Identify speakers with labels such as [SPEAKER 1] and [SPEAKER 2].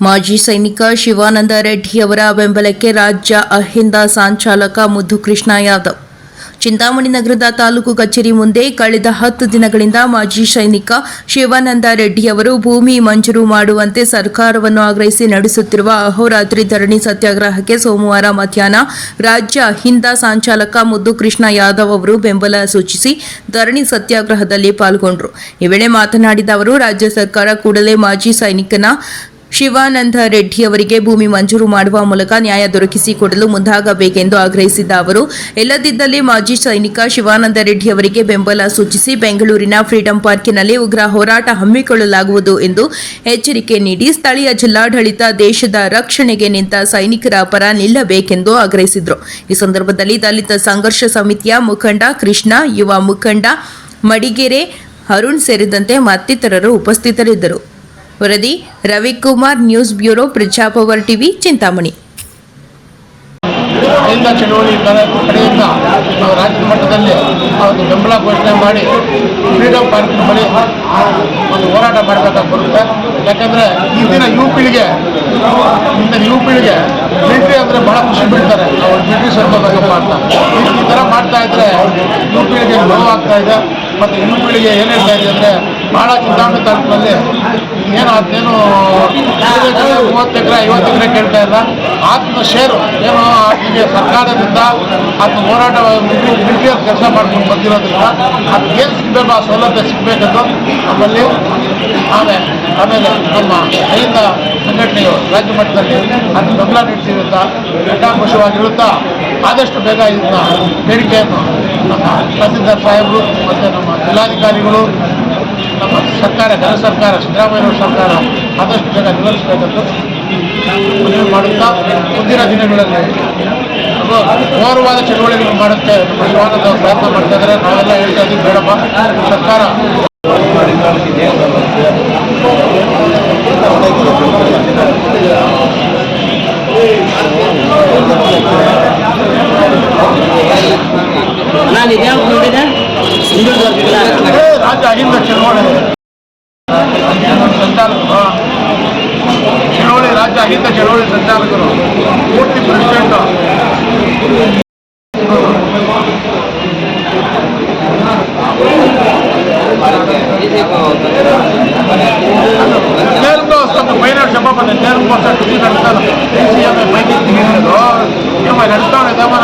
[SPEAKER 1] ಮಾಜಿ ಸೈನಿಕ ಶಿವಾನಂದ ರೆಡ್ಡಿ ಅವರ ಬೆಂಬಲಕ್ಕೆ ರಾಜ್ಯ ಅಹಿಂದ ಸಂಚಾಲಕ ಮುದ್ದು ಕೃಷ್ಣ ಯಾದವ್. ಚಿಂತಾಮಣಿ ನಗರದ ತಾಲೂಕು ಕಚೇರಿ ಮುಂದೆ ಕಳೆದ ಹತ್ತು ದಿನಗಳಿಂದ ಮಾಜಿ ಸೈನಿಕ ಶಿವಾನಂದ ರೆಡ್ಡಿ ಅವರು ಭೂಮಿ ಮಂಜೂರು ಮಾಡುವಂತೆ ಸರ್ಕಾರವನ್ನು ಆಗ್ರಹಿಸಿ ನಡೆಸುತ್ತಿರುವ ಅಹೋರಾತ್ರಿ ಧರಣಿ ಸತ್ಯಾಗ್ರಹಕ್ಕೆ ಸೋಮವಾರ ಮಧ್ಯಾಹ್ನ ರಾಜ್ಯ ಅಹಿಂದ ಸಂಚಾಲಕ ಮುದ್ದು ಕೃಷ್ಣ ಯಾದವ್ ಅವರು ಬೆಂಬಲ ಸೂಚಿಸಿ ಧರಣಿ ಸತ್ಯಾಗ್ರಹದಲ್ಲಿ ಪಾಲ್ಗೊಂಡರು. ಈ ವೇಳೆ ಮಾತನಾಡಿದ ಅವರು, ರಾಜ್ಯ ಸರ್ಕಾರ ಕೂಡಲೇ ಮಾಜಿ ಸೈನಿಕನ ಶಿವಾನಂದ ರೆಡ್ಡಿ ಅವರಿಗೆ ಭೂಮಿ ಮಂಜೂರು ಮಾಡುವ ಮೂಲಕ ನ್ಯಾಯ ದೊರಕಿಸಿಕೊಡಲು ಮುಂದಾಗಬೇಕೆಂದು ಆಗ್ರಹಿಸಿದ ಅವರು ಇಲ್ಲದಿದ್ದಲ್ಲಿ ಮಾಜಿ ಸೈನಿಕ ಶಿವಾನಂದ ರೆಡ್ಡಿ ಅವರಿಗೆ ಬೆಂಬಲ ಸೂಚಿಸಿ ಬೆಂಗಳೂರಿನ ಫ್ರೀಡಂ ಪಾರ್ಕಿನಲ್ಲಿ ಉಗ್ರ ಹೋರಾಟ ಹಮ್ಮಿಕೊಳ್ಳಲಾಗುವುದು ಎಂದು ಎಚ್ಚರಿಕೆ ನೀಡಿ ಸ್ಥಳೀಯ ಜಿಲ್ಲಾಡಳಿತ ದೇಶದ ರಕ್ಷಣೆಗೆ ನಿಂತ ಸೈನಿಕರ ಪರ ನಿಲ್ಲಬೇಕೆಂದು ಆಗ್ರಹಿಸಿದರು. ಈ ಸಂದರ್ಭದಲ್ಲಿ ದಲಿತ ಸಂಘರ್ಷ ಸಮಿತಿಯ ಮುಖಂಡ ಕೃಷ್ಣ, ಯುವ ಮುಖಂಡ ಮಡಿಗೆರೆ ಅರುಣ್ ಸೇರಿದಂತೆ ಮತ್ತಿತರರು ಉಪಸ್ಥಿತರಿದ್ದರು. ವರದಿ, Ravikumar news bureau, Prajapower TV, Chintamani.
[SPEAKER 2] ಎಲ್ಲ ಚಳುವಳಿ ಕಡೆ- ಕಡೆಯಿಂದ ರಾಜ್ಯ ಮಟ್ಟದಲ್ಲಿ ಒಂದು ಬೆಂಬಲ ಘೋಷಣೆ ಮಾಡಿ ಫ್ರೀಡಮ್ ಪಾರ್ಕ್ ಬಳಿ ಒಂದು ಹೋರಾಟ ಮಾಡಬೇಕಾಗಿ ಬರುತ್ತೆ ಯಾಕಂದರೆ ಇಂದಿನ ಯುವ ಪೀಳಿಗೆ, ಇಂದಿನ ಯುವ ಪೀಳಿಗೆ ಮಿಲಿಟ್ರಿ ಅಂದರೆ ಭಾಳ ಖುಷಿ ಬಿಡ್ತಾರೆ ನಾವು ಮಿಲಿಟ್ರಿ ಸೇರ್ಕೋಬೇಕಪ್ಪ ಅಂತ ಈ- ಈ ಥರ ಮಾಡ್ತಾ ಇದ್ರೆ ಯುವ ಪೀಳಿಗೆ ನೋವಾಗ್ತಾ ಇದೆ. ಮತ್ತು ಪೀಳಿಗೆ ಏನು ಹೇಳ್ತಾ ಇದೆ ಅಂದರೆ ಭಾಳ ಚಿಂತಾಮಣಿ ತಾಲೂಕಿನಲ್ಲಿ ಏನು ಅದೇನು ಮೂವತ್ತು ಎಕರೆ, ಐವತ್ತು ಎಕರೆ ಕೇಳ್ತಾ ಇಲ್ಲ. ಆತ್ಮ ಶೇರು, ಏನು ಈಗ ಸರ್ಕಾರದಿಂದ ಆತ್ಮ ಹೋರಾಟ ಮಿಲಿಟರಿಯಲ್ಲಿ ಕೆಲಸ ಮಾಡ್ಕೊಂಡು ಬಂದಿರೋದ್ರಿಂದ ಅದು ಏನು ಸಿಗಬೇಕು, ಆ ಸೌಲಭ್ಯ ಸಿಗಬೇಕಂತ ನಮ್ಮಲ್ಲಿ ಆಮೇಲೆ ಆಮೇಲೆ ನಮ್ಮ ರೈತ ಸಂಘಟನೆಯು ರಾಜ್ಯ ಮಟ್ಟದಲ್ಲಿ ಅದು ಬೆಂಬಲ ನೀಡ್ತಿರುತ್ತಾ ಅಂತ ಘಟಾಘೋಷವಾಗಿರುತ್ತಾ, ಆದಷ್ಟು ಬೇಗ ಇದನ್ನ ಬೇಡಿಕೆಯನ್ನು ನಮ್ಮ ಸಾಹೇಬರು ಮತ್ತು ನಮ್ಮ ಜಿಲ್ಲಾಧಿಕಾರಿಗಳು, ನಮ್ಮ ಸರ್ಕಾರ ಜನ ಸರ್ಕಾರ, ಸಿದ್ದರಾಮಯ್ಯ ಸರ್ಕಾರ ಆದಷ್ಟು ಜನ ನಿವಾರಿಸಬೇಕಂತ ಮನವಿ ಮಾಡುತ್ತಾ ಮುಂದಿನ ದಿನಗಳಲ್ಲಿ ಗೌರವಾದ ಚಟುವಟಿಕೆಗಳು ಮಾಡುತ್ತೆ ನಿವಾರಣದ ಪ್ರಯತ್ನ ಮಾಡ್ತಾ ಇದ್ದಾರೆ. ನಾವೆಲ್ಲ ಹೇಳ್ತಾ ಇದ್ದೀವಿ, ಬೇಡಪ್ಪ. ಸರ್ಕಾರ
[SPEAKER 3] ನಾನು ಇದ್ಯಾವ ನೋಡಿದೆ
[SPEAKER 2] ಚಳವಳಿ ಚಳವಳಿ ಸಂಚಾಲಕರು. ಪೂರ್ತಿ ರಾಜ್ಯ ಚಳುವಳಿ ಸಂಚಾಲಕರು ಪೂರ್ತಿ ಸ್ವಲ್ಪ ಫೈನಾನ್ಸ್ ಜಮಾ ಬಂದ ಟೆನ್ ಪರ್ಸೆಂಟ್ ಇದು ನಡೆಸ್ತಾರೆ ಡಿ ಸಿ ಎಮ್ ಮೈನಿ ತಿಳಿದಿರೋದು ನಿಮ್ಮ ನಡೆಸ್ತಾವೆ
[SPEAKER 3] ಜಮಾ